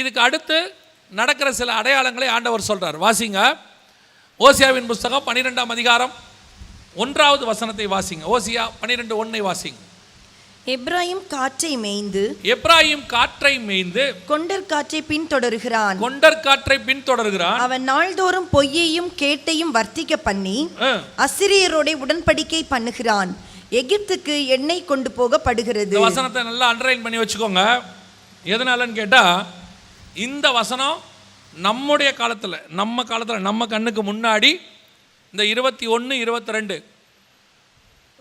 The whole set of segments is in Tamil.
இதுக்கு அடுத்து நடக்கிற சில அடையாளங்களை ஆண்டவர் சொல்றார். வாசிங்க. ஓசியாவின் புஸ்தகம் பன்னிரெண்டாம் அதிகாரம் ஒன்றாவது வசனத்தை வாசிங்க. ஓசியா பன்னிரெண்டு ஒன்னை வாசிங்க. எப்ராயிம் காற்றை மேய்ந்து எப்ராயிம் காற்றை மேய்ந்து கொண்டர் காற்றை பின்தொடர்கிறான். கொண்டர் காற்றை பின்தொடர்கிறான். அவன் நாள்தோறும் பொய்யையும் கேட்டையும் வர்த்திக்க பண்ணி அசிரியரோட உடன்படிக்கை பண்ணுகிறான். எகிப்துக்கு எண்ணெய் கொண்டு போகப்படுகிறது. வசனத்தை நல்லா அண்டர்லைன் பண்ணி வச்சுக்கோங்க. எதனாலன்னு கேட்டால் இந்த வசனம் நம்முடைய காலத்தில் நம்ம காலத்தில் நம்ம கண்ணுக்கு முன்னாடி இந்த இருபத்தி ஒன்று இருபத்தி ரெண்டு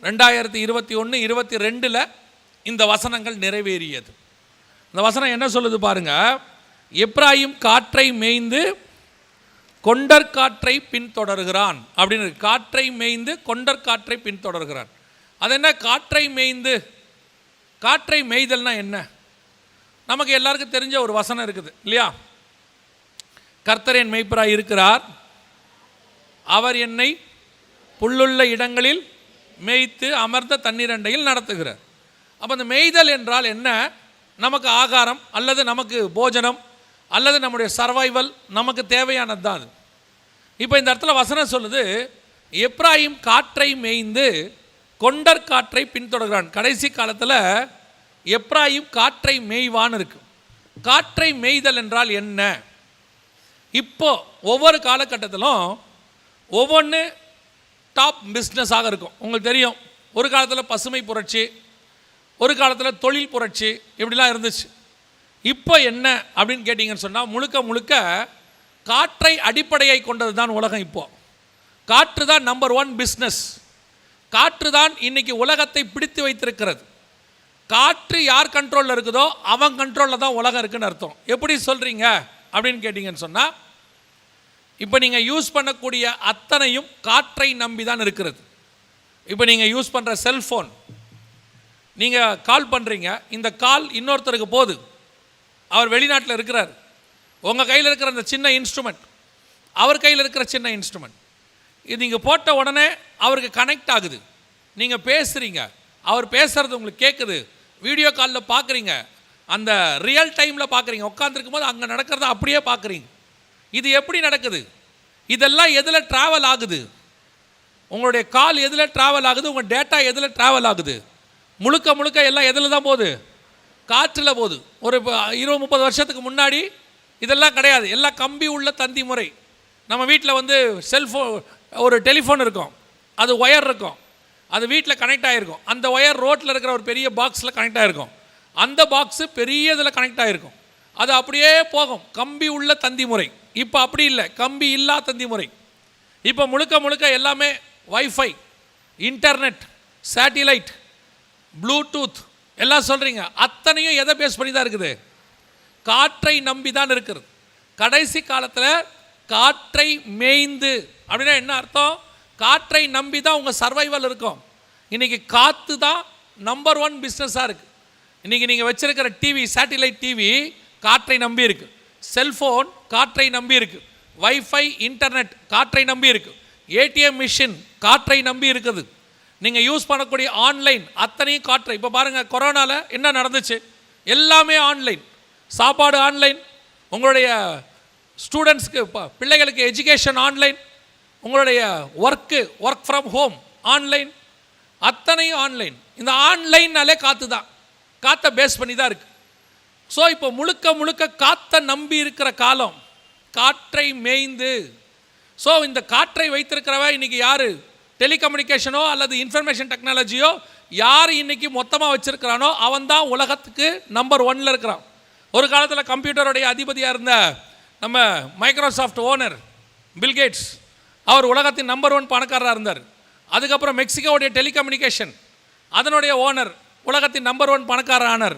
ரெண்டாயிரத்தி இருபத்தி ஒன்று இருபத்தி ரெண்டில் இந்த வசனங்கள் நிறைவேறியது. இந்த வசனம் என்ன சொல்லுது பாருங்க எப்ராஹிம் காற்றை மேய்ந்து கொண்டற்காற்றை பின்தொடர்கிறான். அப்படின்னு காற்றை மேய்ந்து கொண்டற்காற்றை பின்தொடர்கிறான். அது என்ன காற்றை மேய்ந்து. காற்றை மேய்தல்னா என்ன? நமக்கு எல்லாருக்கும் தெரிஞ்ச ஒரு வசனம் இருக்குது இல்லையா? கர்த்தரேன் மெய்ப்பராக இருக்கிறார். அவர் என்னை புல்லுள்ள இடங்களில் மேய்த்து அமர்ந்த தண்ணீரண்டையில் நடத்துகிறார். அப்போ அந்த மேய்தல் என்றால் என்ன? நமக்கு ஆகாரம் அல்லது நமக்கு போஜனம் அல்லது நம்முடைய சர்வைவல் நமக்கு தேவையானது தான் அது. இப்போ இந்த இடத்துல வசனம் சொல்லுது எப்ராஹிம் காற்றை மேய்ந்து கொண்டர் காற்றை பின்தொடர்கிறான். கடைசி காலத்தில் எப்ராயிம் காற்றை மேய்வான் இருக்கு. காற்றை மேய்தல் என்றால் என்ன? இப்போ ஒவ்வொரு காலகட்டத்திலும் ஒவ்வொன்று டாப் பிஸ்னஸாக இருக்கும். உங்களுக்கு தெரியும் ஒரு காலத்தில் பசுமை புரட்சி ஒரு காலத்தில் தொழில் புரட்சி இப்படிலாம் இருந்துச்சு. இப்போ என்ன அப்படின்னு கேட்டிங்கன்னு சொன்னால் முழுக்க முழுக்க காற்றை அடிப்படையை கொண்டது தான் உலகம் இப்போ. காற்று தான் நம்பர் ஒன் பிஸ்னஸ் காற்று தான் இன்றைக்கி உலகத்தை பிடித்து வைத்திருக்கிறது. காற்று யார் கண்ட்ரோலில் இருக்குதோ அவன் கண்ட்ரோலில் தான் உலகம் இருக்குன்னு அர்த்தம். எப்படி சொல்கிறீங்க அப்படின்னு கேட்டிங்கன்னு சொன்னால் இப்போ நீங்கள் யூஸ் பண்ணக்கூடிய அத்தனையும் காற்றை நம்பி தான் இருக்கிறது. இப்போ நீங்கள் யூஸ் பண்ணுற செல்ஃபோன் நீங்கள் கால் பண்ணுறீங்க இந்த கால் இன்னொருத்தருக்கு போகுது. அவர் வெளிநாட்டில் இருக்கிறார். உங்கள் கையில் இருக்கிற அந்த சின்ன இன்ஸ்ட்ருமெண்ட் அவர் கையில் இருக்கிற சின்ன இன்ஸ்ட்ருமெண்ட் இது நீங்கள் போட்ட உடனே அவருக்கு கனெக்ட் ஆகுது. நீங்கள் பேசுகிறீங்க அவர் பேசுகிறது உங்களுக்கு கேட்குது வீடியோ காலில் பார்க்குறீங்க அந்த ரியல் டைமில் பார்க்குறீங்க உட்காந்துருக்கும் போது அங்கே நடக்கிறத அப்படியே பார்க்குறீங்க இது எப்படி நடக்குது? இதெல்லாம் எதில் ட்ராவல் ஆகுது? உங்களுடைய கால் எதில் ட்ராவல் ஆகுது? உங்கள் டேட்டா எதில் ட்ராவல் ஆகுது? முழுக்க முழுக்க எல்லாம் எதில் தான் போகுது? காற்றில் போகுது. ஒரு இருபது முப்பது வருஷத்துக்கு முன்னாடி இதெல்லாம் கிடையாது. எல்லாம் கம்பி உள்ள தந்தி முறை. நம்ம வீட்டில் வந்து செல்ஃபோன் ஒரு டெலிஃபோன் இருக்கும். அது ஒயர் இருக்கும். அது வீட்டில் கனெக்ட் ஆகிருக்கும் அந்த ஒயர் ரோட்டில் இருக்கிற ஒரு பெரிய பாக்ஸில் கனெக்ட் ஆகிருக்கும் அந்த பாக்ஸு பெரிய இதில் கனெக்ட் ஆகிருக்கும் அது அப்படியே போகும். கம்பி உள்ள தந்தி முறை. இப்போ அப்படி இல்லை. கம்பி இல்லா தந்தி முறை. இப்போ முழுக்க முழுக்க எல்லாமே வைஃபை இன்டர்நெட் சேட்டிலைட் ப்ளூடூத் எல்லாம் சொல்கிறீங்க அத்தனையும் எதை பேஸ் பண்ணி தான் இருக்குது? காற்றை நம்பி தான் இருக்கிறது. கடைசி காலத்தில் காற்றை மேய்ந்து அப்படின்னா என்ன அர்த்தம்? காற்றை நம்பி தான் உங்கள் சர்வைவல் இருக்கும். இன்றைக்கி காற்று தான் நம்பர் ஒன் பிஸ்னஸாக இருக்குது இன்றைக்கி நீங்கள் வச்சுருக்கிற டிவி சேட்டிலைட் டிவி காற்றை நம்பி இருக்குது செல்ஃபோன் காற்றை நம்பி இருக்குது வைஃபை இன்டர்நெட் காற்றை நம்பி இருக்குது ஏடிஎம் மிஷின் காற்றை நம்பி இருக்குது. நீங்கள் யூஸ் பண்ணக்கூடிய ஆன்லைன் அத்தனையும் காற்றை. இப்போ பாருங்கள் கொரோனாவில் என்ன நடந்துச்சு? எல்லாமே ஆன்லைன் சாப்பாடு ஆன்லைன் உங்களுடைய ஸ்டூடெண்ட்ஸ்க்கு பிள்ளைகளுக்கு எஜுகேஷன் ஆன்லைன் உங்களுடைய work work from home online அத்தனையும் ஆன்லைன் இந்த ஆன்லைன்னாலே காற்று தான் காற்றை பேஸ் பண்ணி தான் இருக்குது ஸோ இப்போ முழுக்க முழுக்க காற்றை நம்பி இருக்கிற காலம் காற்றை மேய்ந்து. ஸோ இந்த காற்றை வைத்திருக்கிறவ இன்றைக்கி யார்? டெலிகம்யூனிகேஷனோ அல்லது இன்ஃபர்மேஷன் டெக்னாலஜியோ யார் இன்றைக்கி மொத்தமாக வச்சுருக்கிறானோ அவன் தான் உலகத்துக்கு நம்பர் ஒன்ல இருக்கிறான். ஒரு காலத்தில் கம்ப்யூட்டருடைய அதிபதியாக இருந்த நம்ம மைக்ரோசாஃப்ட் ஓனர் பில்கேட்ஸ் அவர் உலகத்தின் நம்பர் ஒன் பணக்காரராக இருந்தார். அதுக்கப்புறம் மெக்சிகோவுடைய டெலிகம்யூனிகேஷன் அதனுடைய ஓனர் உலகத்தின் நம்பர் ஒன் பணக்காரர் ஆனார்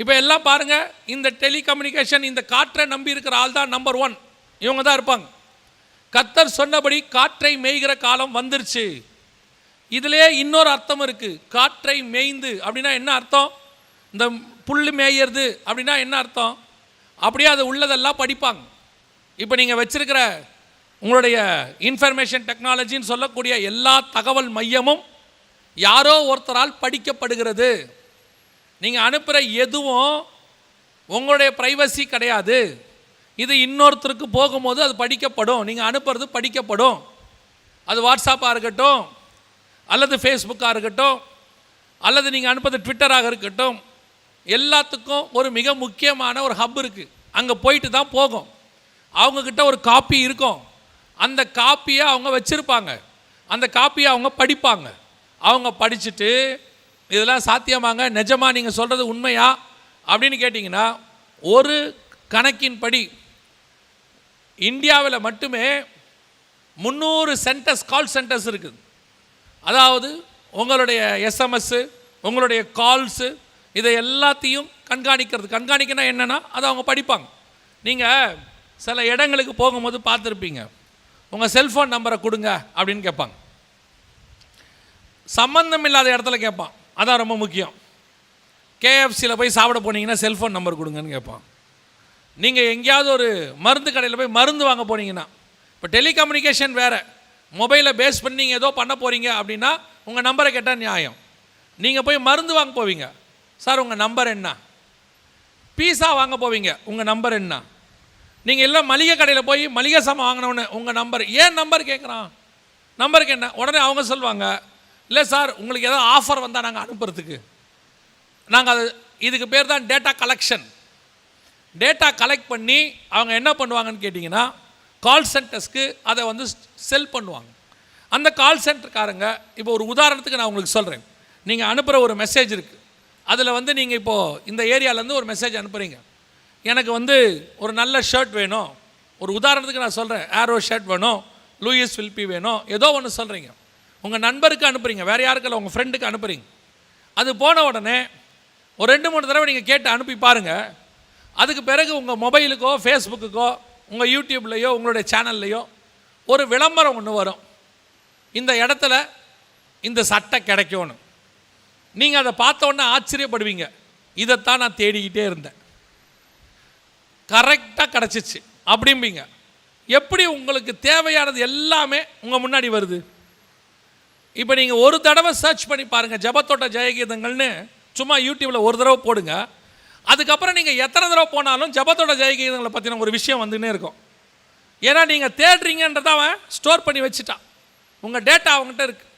இப்போ எல்லாம் பாருங்கள் இந்த டெலிகம்யூனிகேஷன் இந்த காற்றை நம்பி இருக்கிற ஆள் தான் நம்பர் ஒன் இவங்க தான் இருப்பாங்க. கத்தர் சொன்னபடி காற்றை மேய்கிற காலம் வந்துருச்சு. இதிலே இன்னொரு அர்த்தம் இருக்குது காற்றை மேய்ந்து அப்படின்னா என்ன அர்த்தம்? இந்த புல் மேயறது அப்படின்னா என்ன அர்த்தம்? அப்படியே அது உள்ளதெல்லாம் படிப்பாங்க. இப்போ நீங்கள் வச்சுருக்கிற உங்களுடைய இன்ஃபர்மேஷன் டெக்னாலஜின்னு சொல்லக்கூடிய எல்லா தகவல் மையமும் யாரோ ஒருத்தரால் படிக்கப்படுகிறது. நீங்கள் அனுப்புகிற எதுவும் உங்களுடைய ப்ரைவசி கிடையாது. இது இன்னொருத்தருக்கு போகும்போது அது படிக்கப்படும். நீங்கள் அனுப்புறது படிக்கப்படும். அது வாட்ஸ்அப்பாக இருக்கட்டும் அல்லது ஃபேஸ்புக்காக இருக்கட்டும் அல்லது நீங்கள் அனுப்புறது ட்விட்டராக இருக்கட்டும் எல்லாத்துக்கும் ஒரு மிக முக்கியமான ஒரு ஹப் இருக்குது அங்கே போயிட்டு தான் போகும். அவங்கக்கிட்ட ஒரு காப்பி இருக்கும். அந்த காப்பியை அவங்க வச்சுருப்பாங்க. அந்த காப்பியை அவங்க படிப்பாங்க. அவங்க படிச்சுட்டு இதெல்லாம் சாத்தியமாங்க நிஜமாக நீங்கள் சொல்கிறது உண்மையா? அப்படின்னு கேட்டிங்கன்னா ஒரு கணக்கின்படி இந்தியாவில் மட்டுமே முந்நூறு சென்டர்ஸ் கால் சென்டர்ஸ் இருக்குது அதாவது உங்களுடைய எஸ்எம்எஸ்ஸு உங்களுடைய கால்ஸு இதை எல்லாத்தையும் கண்காணிக்கிறது. கண்காணிக்கனா என்னென்னா அதை அவங்க படிப்பாங்க. நீங்கள் சில இடங்களுக்கு போகும்போது பார்த்துருப்பீங்க. உங்கள் செல்ஃபோன் நம்பரை கொடுங்க அப்படின்னு கேட்பாங்க. சம்மந்தம் இல்லாத இடத்துல கேட்பான். அதான் ரொம்ப முக்கியம். கேஎஃப்சியில் போய் சாப்பிட போனீங்கன்னா செல்ஃபோன் நம்பர் கொடுங்கன்னு கேட்பான். நீங்கள் எங்கேயாவது ஒரு மருந்து கடையில் போய் மருந்து வாங்க போனீங்கன்னா இப்போ டெலிகம்யூனிகேஷன் வேறு. மொபைலை பேஸ் பண்ணி நீங்கள் ஏதோ பண்ண போகிறீங்க அப்படின்னா உங்கள் நம்பரை கேட்டால் நியாயம். நீங்கள் போய் மருந்து வாங்க போவீங்க. சார் உங்கள் நம்பர் என்ன? பீஸா வாங்க போவீங்க. உங்கள் நம்பர் என்ன? நீங்கள் எல்லாம் மளிகை கடையில் போய் மளிகை சாமான் வாங்கினோன்னு உங்கள் நம்பர் ஏன் நம்பர் கேட்குறான் நம்பருக்கு என்ன? உடனே அவங்க சொல்லுவாங்க இல்லை சார் உங்களுக்கு ஏதாவது ஆஃபர் வந்தால் நாங்கள் அனுப்புறதுக்கு. நாங்கள் அது இதுக்கு பேர் தான் டேட்டா கலெக்ஷன் டேட்டா கலெக்ட் பண்ணி அவங்க என்ன பண்ணுவாங்கன்னு கேட்டிங்கன்னா கால் சென்டர்ஸ்க்கு அதை வந்து செல் பண்ணுவாங்க. அந்த கால் சென்டர்காரங்க இப்போ ஒரு உதாரணத்துக்கு நான் உங்களுக்கு சொல்கிறேன் நீங்கள் அனுப்புகிற ஒரு மெசேஜ் இருக்குது அதில் வந்து நீங்கள் இப்போது இந்த ஏரியாவிலேருந்து ஒரு மெசேஜ் அனுப்புகிறீங்க எனக்கு வந்து ஒரு நல்ல ஷர்ட் வேணும். ஒரு உதாரணத்துக்கு நான் சொல்கிறேன் ஆரோ ஷர்ட் வேணும். லூயிஸ் வில்பி வேணும். ஏதோ ஒன்று சொல்கிறீங்க உங்கள் நண்பருக்கு அனுப்புகிறீங்க வேறு யாருக்கில்ல உங்கள் ஃப்ரெண்டுக்கு அனுப்புகிறீங்க அது போன உடனே ஒரு ரெண்டு மூணு தடவை நீங்கள் கேட்டு அனுப்பி பாருங்கள் அதுக்கு பிறகு உங்கள் மொபைலுக்கோ ஃபேஸ்புக்குக்கோ உங்கள் யூடியூப்லேயோ உங்களுடைய சேனல்லையோ ஒரு விளம்பரம் ஒன்று வரும். இந்த இடத்துல இந்த சட்டை கிடைக்கும்னு. நீங்கள் அதை பார்த்த உடனே ஆச்சரியப்படுவீங்க. இதைத்தான் நான் தேடிக்கிட்டே இருந்தேன். கரெக்டாக கிடச்சிச்சு. அப்படிம்பீங்க. எப்படி உங்களுக்கு தேவையானது எல்லாமே உங்கள் முன்னாடி வருது? இப்போ நீங்கள் ஒரு தடவை சர்ச் பண்ணி பாருங்கள் ஜபத்தோட்ட ஜெயகீதங்கள்னு சும்மா யூடியூப்பில் ஒரு தடவை போடுங்க. அதுக்கப்புறம் நீங்கள் எத்தனை தடவை போனாலும் ஜபத்தோட ஜெயகீதங்களை பற்றின ஒரு விஷயம் வந்துன்னே இருக்கும். ஏன்னா நீங்கள் தேடுறீங்கன்றத அவன் ஸ்டோர் பண்ணி வச்சுட்டான். உங்கள் டேட்டா அவங்ககிட்ட இருக்குது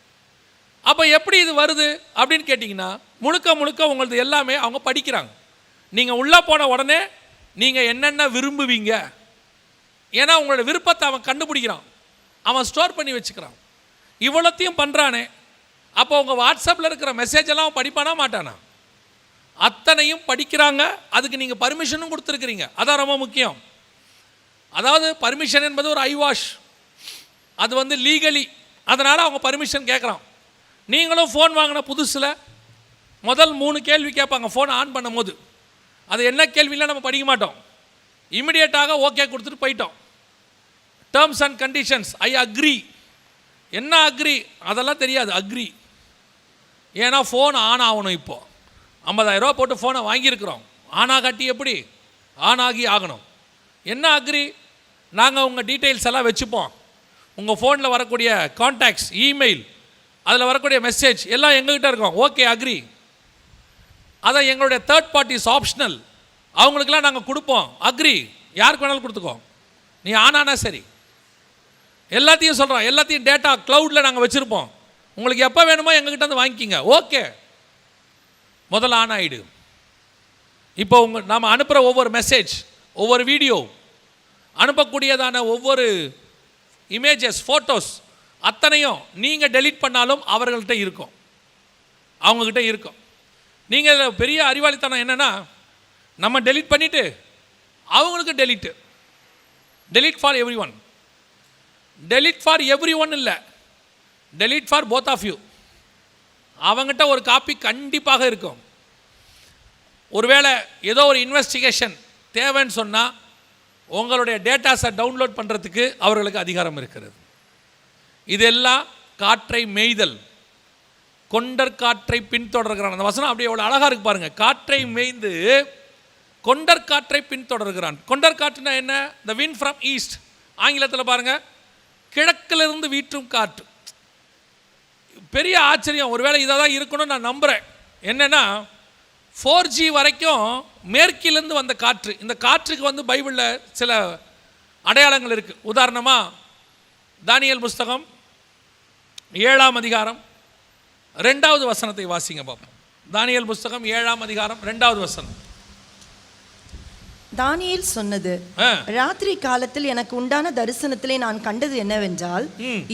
அப்போ எப்படி இது வருது அப்படின்னு கேட்டிங்கன்னா முழுக்க முழுக்க உங்களது எல்லாமே அவங்க படிக்கிறாங்க. நீங்கள் உள்ளே போன உடனே நீங்கள் என்னென்ன விரும்புவீங்க? ஏன்னா உங்களோட விருப்பத்தை அவன் கண்டுபிடிக்கிறான். அவன் ஸ்டோர் பண்ணி வச்சுக்கிறான். இவ்வளோத்தையும் பண்ணுறானே அப்போ உங்கள் வாட்ஸ்அப்பில் இருக்கிற மெசேஜ் எல்லாம் அவன் படிப்பானா மாட்டானா? அத்தனையும் படிக்கிறாங்க. அதுக்கு நீங்கள் பர்மிஷனும் கொடுத்துருக்குறீங்க. அதான் ரொம்ப முக்கியம். அதாவது பர்மிஷன் என்பது ஒரு ஐ வாஷ் அது வந்து லீகலி அதனால் அவங்க பர்மிஷன் கேட்குறான். நீங்களும் ஃபோன் வாங்கின புதுசில் முதல் மூணு கேள்வி கேட்பாங்க. ஃபோன் ஆன் பண்ணும்போது. அது என்ன கேள்வியெலாம் நம்ம படிக்க மாட்டோம். இமிடியேட்டாக ஓகே கொடுத்துட்டு போயிட்டோம். Terms and conditions I agree என்ன அக்ரி அதெல்லாம் தெரியாது அக்ரி ஏன்னா ஃபோன் ஆன் ஆகணும் இப்போது ஐம்பதாயிரரூபா போட்டு ஃபோனை வாங்கியிருக்கிறோம். ஆனா காட்டி எப்படி? ஆன் ஆகி ஆகணும். என்ன அக்ரி நாங்கள் உங்கள் டீட்டெயில்ஸ் எல்லாம் வச்சுப்போம். உங்கள் ஃபோனில் வரக்கூடிய கான்டாக்ட்ஸ் இமெயில் அதில் வரக்கூடிய மெசேஜ் எல்லாம் எங்ககிட்ட இருக்கும். ஓகே அக்ரி அதை எங்களுடைய தேர்ட் பார்ட்டிஸ் ஆப்ஷனல் அவங்களுக்கெல்லாம் நாங்கள் கொடுப்போம். அக்ரி யாருக்கு வேணாலும் கொடுத்துக்கோ. நீ ஆனானா சரி. எல்லாத்தையும் சொல்கிறோம் எல்லாத்தையும் டேட்டா க்ளவுடில் நாங்கள் வச்சுருப்போம். உங்களுக்கு எப்போ வேணுமோ எங்ககிட்ட வந்து வாங்கிக்கிங்க. ஓகே முதல்ல ஆன் ஆகிடு இப்போ உங்கள் நாம் அனுப்புகிற ஒவ்வொரு மெசேஜ் ஒவ்வொரு வீடியோ அனுப்பக்கூடியதான ஒவ்வொரு இமேஜஸ் ஃபோட்டோஸ் அத்தனையும் நீங்கள் டெலீட் பண்ணாலும் அவர்கள்ட்ட இருக்கும். அவங்கக்கிட்ட இருக்கும். நீங்கள் பெரிய அறிவாளித்தனம் என்னென்னா நம்ம டெலீட் பண்ணிவிட்டு அவங்களுக்கு delete delete for everyone delete for everyone இல்லை. Delete for both of you அவங்ககிட்ட ஒரு காப்பி கண்டிப்பாக இருக்கும். ஒருவேளை ஏதோ ஒரு இன்வெஸ்டிகேஷன் தேவைன்னு சொன்னால் உங்களுடைய டேட்டாஸை டவுன்லோட் பண்ணுறதுக்கு அவர்களுக்கு அதிகாரம் இருக்கிறது. இதெல்லாம் காற்றை மேய்தல். கொண்டர் காற்றை பின்தொடர்கிறான். அந்த வசனம் அப்படியே எவ்வளோ அழகாக இருக்கு பாருங்கள் காற்றை மேய்ந்து கொண்டர் காற்றை பின்தொடர்கிறான். கொண்டர் காற்றுனா என்ன? த வின் ஃப்ரம் ஈஸ்ட் ஆங்கிலத்தில் பாருங்கள் கிழக்கிலிருந்து வீற்றும் காற்று. பெரிய ஆச்சரியம். ஒருவேளை இதாக தான் இருக்கணும்னு நான் நம்புகிறேன் என்னென்னா ஃபோர் ஜி வரைக்கும் மேற்கிலிருந்து வந்த காற்று. இந்த காற்றுக்கு வந்து பைபிளில் சில அடையாளங்கள் இருக்குது உதாரணமாக தானியல் புஸ்தகம் ஏழாம் அதிகாரம் ரெண்டாவது வசனத்தை வாசிங்க பார்ப்போம் தானியல் புஸ்தகம் ஏழாம் அதிகாரம் ரெண்டாவது வசனம். தானியேல் சொன்னது ராத்திரி காலத்தில் எனக்கு உண்டான தரிசனத்திலே நான் கண்டது என்னவென்றால்.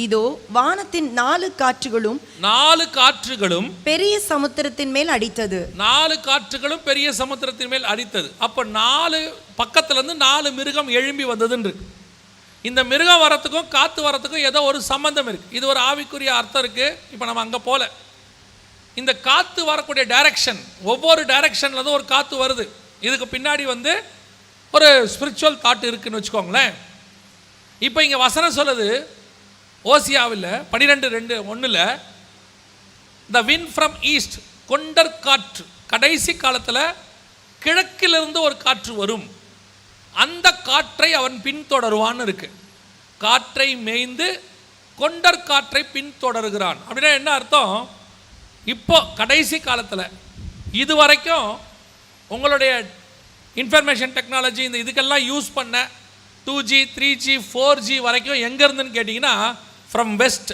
இதோ வானத்தின் நாலு காற்றுகளும் நாலு காற்றுகளும் பெரிய சமுத்திரத்தின் மேல் அடித்தது. நாலு காற்றுகளும் பெரிய சமுத்திரத்தின் மேல் அடித்தது. அப்போ நாலு பக்கத்துலேருந்து நாலு மிருகம் எழும்பி வந்ததுன்னு இருக்கு. இந்த மிருகம் வரத்துக்கும் காற்று வரத்துக்கும் ஏதோ ஒரு சம்பந்தம் இருக்குது இது ஒரு ஆவிக்குரிய அர்த்தம் இருக்குது இப்போ நம்ம அங்கே போல. இந்த காற்று வரக்கூடிய டைரக்ஷன் ஒவ்வொரு டைரக்ஷன்லேருந்து ஒரு காற்று வருது. இதுக்கு பின்னாடி வந்து ஒரு ஸ்பிரிச்சுவல் தாட் இருக்குதுன்னு வச்சுக்கோங்களேன். இப்போ இங்கே வசனம் சொல்லுது ஓசியாவில் பன்னிரெண்டு ரெண்டு ஒன்றில் த வின் ஃப்ரம் ஈஸ்ட் கொண்டர் காற்று. கடைசி காலத்தில் கிழக்கிலிருந்து ஒரு காற்று வரும். அந்த காற்றை அவன் பின்தொடருவான்னு இருக்கு. காற்றை மேய்ந்து கொண்டர் காற்றை பின்தொடர்கிறான். அப்படின்னா என்ன அர்த்தம்? இப்போ கடைசி காலத்தில் இது வரைக்கும் உங்களுடைய இன்ஃபர்மேஷன் டெக்னாலஜி இந்த இதுக்கெல்லாம் யூஸ் பண்ண two G three G four G வரைக்கும் எங்கேருந்துன்னு கேட்டிங்கன்னா ஃப்ரம் வெஸ்ட்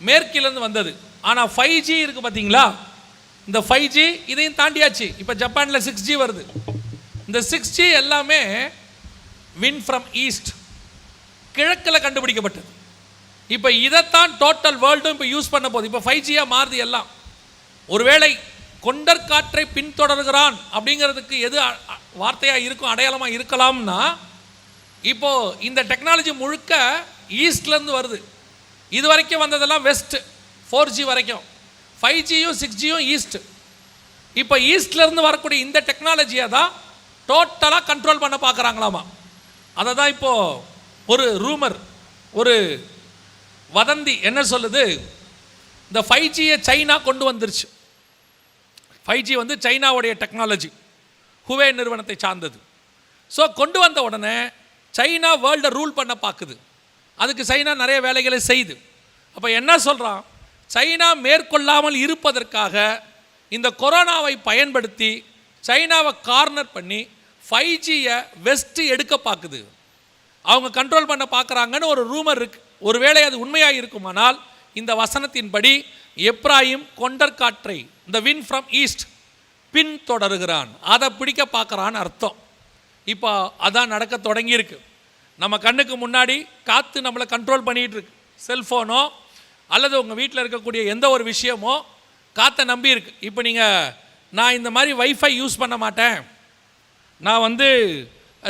மேற்கிலேருந்து வந்தது. ஆனால் ஃபைவ் ஜி இருக்குது பார்த்தீங்களா இந்த ஃபைவ் ஜி இதையும் தாண்டியாச்சு. இப்போ ஜப்பானில் சிக்ஸ் ஜி வருது. இந்த சிக்ஸ் ஜி எல்லாமே வின் ஃப்ரம் ஈஸ்ட் கிழக்கில் கண்டுபிடிக்கப்பட்டது. இப்போ இதைத்தான் டோட்டல் வேர்ல்டும் இப்போ யூஸ் பண்ண போகுது. இப்போ ஃபைவ் ஜியாக மாறுது எல்லாம். ஒருவேளை கொண்டற்காற்றை பின்தொடர்கிறான் அப்படிங்கிறதுக்கு எது வார்த்தையாக இருக்கும் அடையாளமாக இருக்கலாம்னா இப்போது இந்த டெக்னாலஜி முழுக்க ஈஸ்ட்லேருந்து வருது. இது வரைக்கும் வந்ததெல்லாம் வெஸ்ட்டு ஃபோர் ஜி வரைக்கும். ஃபைவ் ஜியும் சிக்ஸ் ஜியும் ஈஸ்ட் இப்போ ஈஸ்ட்லேருந்து வரக்கூடிய இந்த டெக்னாலஜியை தான் டோட்டலாக கண்ட்ரோல் பண்ண பார்க்குறாங்களாமா. அதை தான் இப்போது ஒரு ரூமர் ஒரு வதந்தி என்ன சொல்லுது? இந்த ஃபைவ் ஜியை சைனா கொண்டு வந்துருச்சு. ஃபைவ் ஜி வந்து சைனாவுடைய டெக்னாலஜி ஹுவே நிறுவனத்தை சார்ந்தது. ஸோ கொண்டு வந்த உடனே சைனா வேர்ல்டை ரூல் பண்ண பார்க்குது. அதுக்கு சைனா நிறைய வேலைகளை செய்யுது. அப்போ என்ன சொல்கிறான் சைனா மேற்கொள்ளாமல் இருப்பதற்காக இந்த கொரோனாவை பயன்படுத்தி சைனாவை கார்னர் பண்ணி ஃபைவ் ஜியை வெஸ்ட்டு எடுக்க பார்க்குது. அவங்க கண்ட்ரோல் பண்ண பார்க்குறாங்கன்னு ஒரு ரூமர் இருக்குது ஒருவேளை அது உண்மையாக இருக்குமானால் இந்த வசனத்தின்படி எப்ராஹிம் கொண்டற்காற்றை இந்த வின் ஃப்ரம் ஈஸ்ட் பின் தொடருகிறான் அதை பிடிக்க பார்க்குறான்னு அர்த்தம். இப்போ அதான் நடக்க தொடங்கியிருக்கு. நம்ம கண்ணுக்கு முன்னாடி காற்று நம்மளை கண்ட்ரோல் பண்ணிகிட்டு இருக்கு செல்ஃபோனோ அல்லது உங்கள் வீட்டில் இருக்கக்கூடிய எந்த ஒரு விஷயமோ காற்றை நம்பி இருக்கு இப்போ நீங்கள் நான் இந்த மாதிரி வைஃபை யூஸ் பண்ண மாட்டேன். நான் வந்து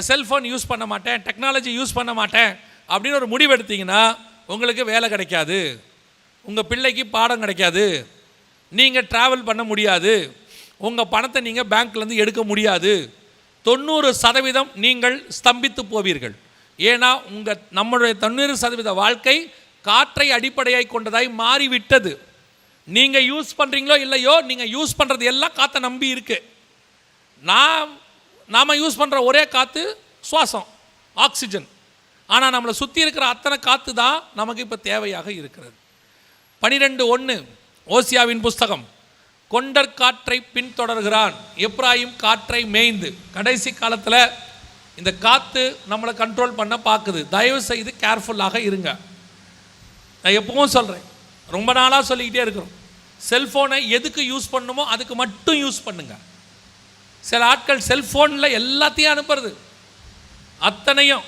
செல்ஃபோன் யூஸ் பண்ண மாட்டேன். டெக்னாலஜி யூஸ் பண்ண மாட்டேன். அப்படின்னு ஒரு முடிவு எடுத்தீங்கன்னா உங்களுக்கு வேலை கிடைக்காது. உங்கள் பிள்ளைக்கு பாடம் கிடைக்காது. நீங்கள் ட்ராவல் பண்ண முடியாது. உங்கள் பணத்தை நீங்கள் பேங்க்லேருந்து எடுக்க முடியாது. தொண்ணூறு சதவீதம் நீங்கள் ஸ்தம்பித்து போவீர்கள். ஏன்னா உங்கள் நம்மளுடைய தொண்ணூறு சதவீத வாழ்க்கை காற்றை அடிப்படையாய் கொண்டதாய் மாறிவிட்டது. நீங்கள் யூஸ் பண்ணுறீங்களோ இல்லையோ நீங்கள் யூஸ் பண்ணுறது எல்லாம் காற்றை நம்பி இருக்குது நான் நாம் யூஸ் பண்ணுற ஒரே காற்று சுவாசம் ஆக்சிஜன் ஆனால் நம்மளை சுற்றி இருக்கிற அத்தனை காற்று தான் நமக்கு இப்போ தேவையாக இருக்கிறது. பனிரெண்டு ஒன்று ஓசியாவின் புஸ்தகம். கொண்டர் காற்றை பின்தொடர்கிறான். எப்ராயிம் காற்றை மேய்ந்து. கடைசி காலத்தில் இந்த காற்று நம்மளை கண்ட்ரோல் பண்ண பார்க்குது தயவு செய்து கேர்ஃபுல்லாக இருங்க. நான் எப்பவும் சொல்கிறேன் ரொம்ப நாளாக சொல்லிக்கிட்டே இருக்கிறோம். செல்ஃபோனை எதுக்கு யூஸ் பண்ணுமோ அதுக்கு மட்டும் யூஸ் பண்ணுங்கள் சில ஆட்கள் செல்ஃபோனில் எல்லாத்தையும் அனுப்புறது. அத்தனையும்.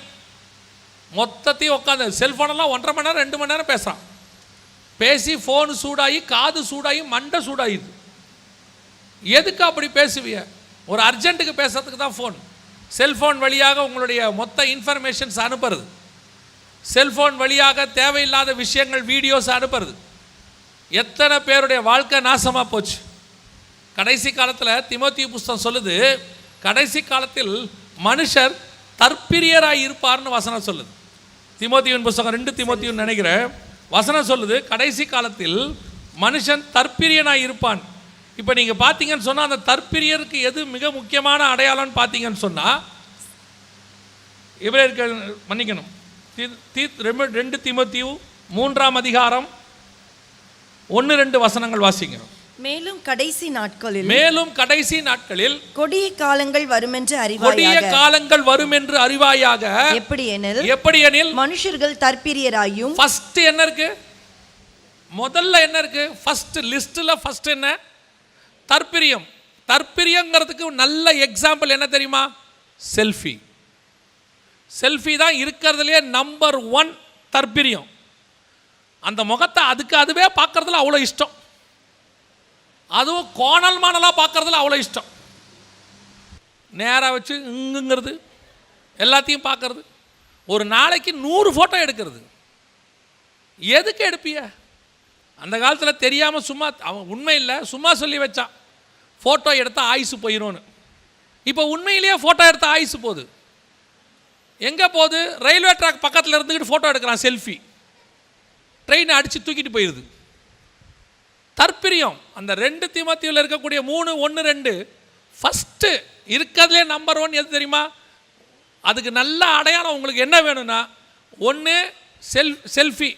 மொத்தத்தையும் உட்காந்து செல்ஃபோனெல்லாம் ஒன்றரை மணி நேரம் ரெண்டு மணி நேரம் பேசுகிறான் பேசி ஃபோன் சூடாகி காது சூடாகி மண்டை சூடாகிது. எதுக்கு அப்படி பேசுவிய? ஒரு அர்ஜென்ட்டுக்கு பேசுறதுக்கு தான் ஃபோன் செல்ஃபோன் வழியாக உங்களுடைய மொத்த இன்ஃபர்மேஷன்ஸ் அனுப்புறது. செல்ஃபோன் வழியாக தேவையில்லாத விஷயங்கள் வீடியோஸ் அனுப்புறது. எத்தனை பேருடைய வாழ்க்கை நாசமாக போச்சு. கடைசி காலத்தில் திமோத்தி புஸ்தகம் சொல்லுது கடைசி காலத்தில் மனுஷர் தற்பிரியராக இருப்பார்னு வசனம் சொல்லுது. திமோத்தியின் புஸ்தகம் ரெண்டு திமோத்தியும் நினைக்கிறேன். வசனம் சொல்லுது கடைசி காலத்தில் மனுஷன் தற்பிரியனாக இருப்பான். இப்போ நீங்கள் பார்த்தீங்கன்னு சொன்னால் அந்த தற்பிரியருக்கு எது மிக முக்கியமான அடையாளம்னு பார்த்தீங்கன்னு சொன்னால் இவரேற்கள் மன்னிக்கணும். தி- தி- ரெண்டு- ரெண்டு திமோத்தியும் மூன்றாம் அதிகாரம் ஒன்று ரெண்டு வசனங்கள் வாசிக்கணும் மேலும் கடைசி நாட்களில் மேலும் கடைசி நாட்களில் கொடிய காலங்கள் வருமென்று கொடிய அறிவாயாக காலங்கள் வரும் என்று அறிவாயாக. எப்படி எனில்? எப்படி எனில்? மனுஷர்கள் தற்பிரியராயும் ஃபர்ஸ்ட் என்ன இருக்கு? முதல்ல என்ன இருக்கு? ஃபர்ஸ்ட் லிஸ்ட்ல ஃபர்ஸ்ட் என்ன? தற்பிரியம். தற்பிரியங்கிறதுக்கு நல்ல எக்ஸாம்பிள் என்ன தெரியுமா? செல்ஃபி செல்ஃபி தான் இருக்கிறதுலே நம்பர் ஒன் தற்பிரியம். அந்த முகத்தை அதுக்கு அதுவே பார்க்கறதுல அவ்வளோ இஷ்டம். அதுவும் கோணல் மாணலாக பார்க்குறதுல அவ்வளோ இஷ்டம். நேராக வச்சு இங்குங்கிறது எல்லாத்தையும் பார்க்கறது. ஒரு நாளைக்கு நூறு ஃபோட்டோ எடுக்கிறது. எதுக்கு எடுப்பிய? அந்த காலத்தில் தெரியாமல் சும்மா அவன் உண்மை இல்லை சும்மா சொல்லி வச்சான். ஃபோட்டோ எடுத்தால் ஆயுசு போயிடும்னு இப்போ உண்மையிலேயே ஃபோட்டோ எடுத்தால் ஆயுசு போகுது. எங்கே போகுது? ரயில்வே ட்ராக் பக்கத்தில் இருந்துக்கிட்டு ஃபோட்டோ எடுக்கிறான் செல்ஃபி ட்ரெயினை அடித்து தூக்கிட்டு போயிடுது தற்பிரியம். அந்த ரெண்டு திமத்தியில் இருக்கக்கூடிய மூணு ஒன்று ரெண்டு ஃபஸ்ட்டு இருக்கிறதுலே நம்பர் ஒன் எது தெரியுமா? அதுக்கு நல்ல அடையாளம் உங்களுக்கு என்ன வேணும்னா ஒன்று செல் செல்ஃபி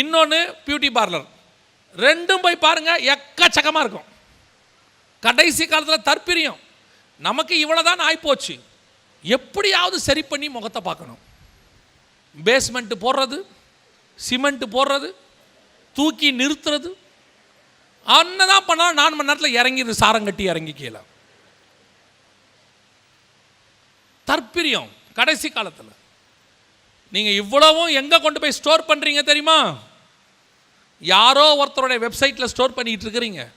இன்னொன்று பியூட்டி பார்லர் ரெண்டும் போய் பாருங்கள் எக்கச்சக்கமாக இருக்கும். கடைசி காலத்தில் தற்பிரியம். நமக்கு இவ்வளோதான் ஆகிப்போச்சு எப்படியாவது சரி பண்ணி முகத்தை பார்க்கணும். பேஸ்மெண்ட்டு போடுறது சிமெண்ட்டு போடுறது தூக்கி நிறுத்துறது அன்னதான் பண்ணால் நாலு மணி நேரத்தில் இறங்கிது சாரம் கட்டி இறங்கி கீழே. தற்பிரியம் கடைசி காலத்தில். நீங்கள் இவ்வளவும் எங்கே கொண்டு போய் ஸ்டோர் பண்ணுறீங்க தெரியுமா? யாரோ ஒருத்தருடைய வெப்சைட்டில் ஸ்டோர் பண்ணிட்டு இருக்கிறீங்க.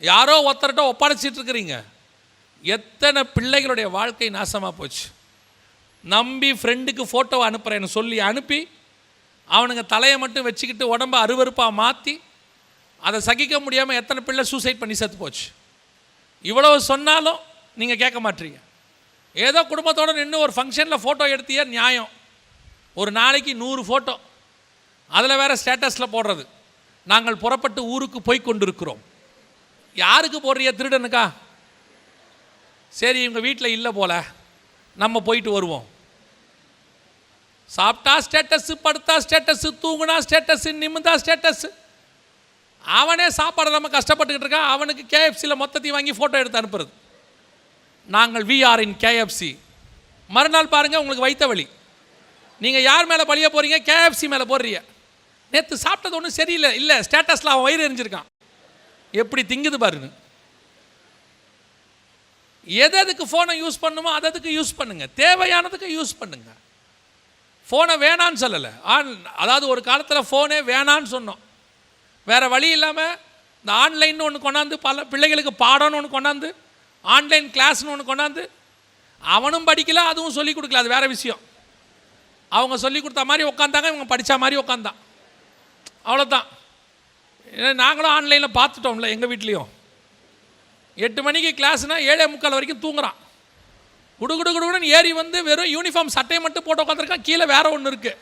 யாரோ ஒருத்தர்கிட்ட ஒப்படைச்சிட்டு இருக்கிறீங்க. எத்தனை பிள்ளைகளுடைய வாழ்க்கை நாசமாக போச்சு. நம்பி ஃப்ரெண்டுக்கு ஃபோட்டோவை அனுப்புகிறேன்னு சொல்லி அனுப்பி அவனுங்க தலையை மட்டும் வச்சுக்கிட்டு உடம்ப அருவருப்பாக மாற்றி அதை சகிக்க முடியாமல் எத்தனை பிள்ளை சூசைட் பண்ணி செத்து போச்சு? இவ்வளவு சொன்னாலும் நீங்கள் கேட்க மாட்டீங்க. ஏதோ குடும்பத்தோடு நின்று ஒரு ஃபங்க்ஷனில் ஃபோட்டோ எடுத்தியே நியாயம். ஒரு நாளைக்கு நூறு ஃபோட்டோ அதில் வேற ஸ்டேட்டஸில் போடுறது. நாங்கள் புறப்பட்டு ஊருக்கு போய் கொண்டிருக்கிறோம். யாருக்கு போடுறிய திருடனுக்கா? சரி இவங்க வீட்டில் இல்லை போல. நம்ம போயிட்டு வருவோம். சாப்பிட்டா ஸ்டேட்டஸு படுத்தா ஸ்டேட்டஸு தூங்குனா ஸ்டேட்டஸு நிமிந்தா ஸ்டேட்டஸு அவனே சாப்பாடு நம்ம கஷ்டப்பட்டுக்கிட்டு இருக்கான் அவனுக்கு கேஎஃப்சியில் மொத்தத்தையும் வாங்கி ஃபோட்டோ எடுத்து அனுப்புறது. நாங்கள் விஆர் இன் கேஎஃப்சி மறுநாள் பாருங்கள் உங்களுக்கு வைத்த வழி நீங்கள் யார் மேலே பழிய போகிறீங்க கேஎஃப்சி மேலே போடுறீங்க நேற்று சாப்பிட்டது ஒன்றும் சரியில்லை. இல்லை ஸ்டேட்டஸில் அவன் வயிறு எரிஞ்சிருக்கான். எப்படி திங்குது பாருங்க எது எதுக்கு ஃபோனை யூஸ் பண்ணுமோ அது அதுக்கு யூஸ் பண்ணுங்கள் தேவையானதுக்கு யூஸ் பண்ணுங்கள் ஃபோனை வேணான்னு சொல்லலை. ஆன் அதாவது ஒரு காலத்தில் ஃபோனே வேணான்னு சொன்னோம். வேறு வழி இல்லாமல் இந்த ஆன்லைன் ஒன்று கொண்டாந்து பல பிள்ளைகளுக்கு பாடம்னு ஒன்று கொண்டாந்து ஆன்லைன் கிளாஸ்னு ஒன்று கொண்டாந்து அவனும் படிக்கல அதுவும் சொல்லிக் கொடுக்கல. அது வேறு விஷயம். அவங்க சொல்லி கொடுத்த மாதிரி உட்காந்தாங்க இவங்க படித்த மாதிரி உட்காந்தான் அவ்வளோதான் ஏன்னா நாங்களும் ஆன்லைனில் பார்த்துட்டோம்ல எங்கள் வீட்லேயும். எட்டு மணிக்கு கிளாஸ்னால் ஏழே முக்கால் வரைக்கும் தூங்குறான். குடுகுடு குடு ஏறி வந்து வெறும் யூனிஃபார்ம் சட்டையை மட்டும் போட்டு உட்காந்துருக்கான் கீழே வேற ஒன்று இருக்குது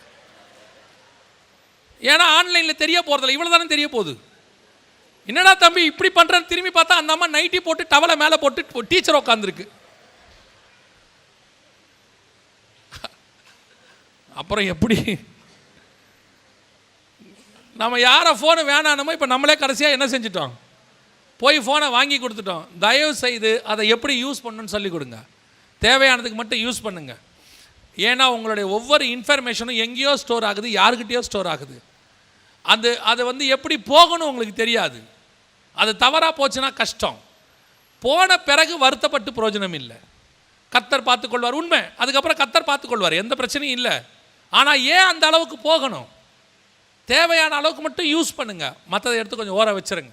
ஏன்னா ஆன்லைனில் தெரிய போகிறதில்ல இவ்வளோ தானே தெரிய போகுது. என்னடா தம்பி இப்படி பண்ணுறேன்னு திரும்பி பார்த்தா அந்த அம்மா நைட்டி போட்டு டவலை மேலே போட்டு டீச்சர் உட்காந்துருக்கு அப்புறம் எப்படி? நம்ம யாரை ஃபோனு வேணானமோ இப்போ நம்மளே கடைசியாக என்ன செஞ்சிட்டோம்? போய் ஃபோனை வாங்கி கொடுத்துட்டோம். தயவு செய்து அதை எப்படி யூஸ் பண்ணணும்னு சொல்லி கொடுங்க. தேவையானதுக்கு மட்டும் யூஸ் பண்ணுங்கள் ஏன்னா உங்களுடைய ஒவ்வொரு இன்ஃபர்மேஷனும் எங்கேயோ ஸ்டோர் ஆகுது யாருக்கிட்டேயோ ஸ்டோர் ஆகுது. அது அதை வந்து எப்படி போகணும் உங்களுக்கு தெரியாது. அது தவறாக போச்சுன்னா கஷ்டம். போன பிறகு வருத்தப்பட்டு பிரயோஜனம் இல்லை. கத்தர் பார்த்துக்கொள்வார் உண்மை. அதுக்கப்புறம் கத்தர் பார்த்துக்கொள்வார். எந்த பிரச்சனையும் இல்லை. ஆனால் ஏன் அந்த அளவுக்கு போகணும்? தேவையான அளவுக்கு மட்டும் யூஸ் பண்ணுங்கள் மற்றதை எடுத்து கொஞ்சம் ஓர வச்சிருங்க.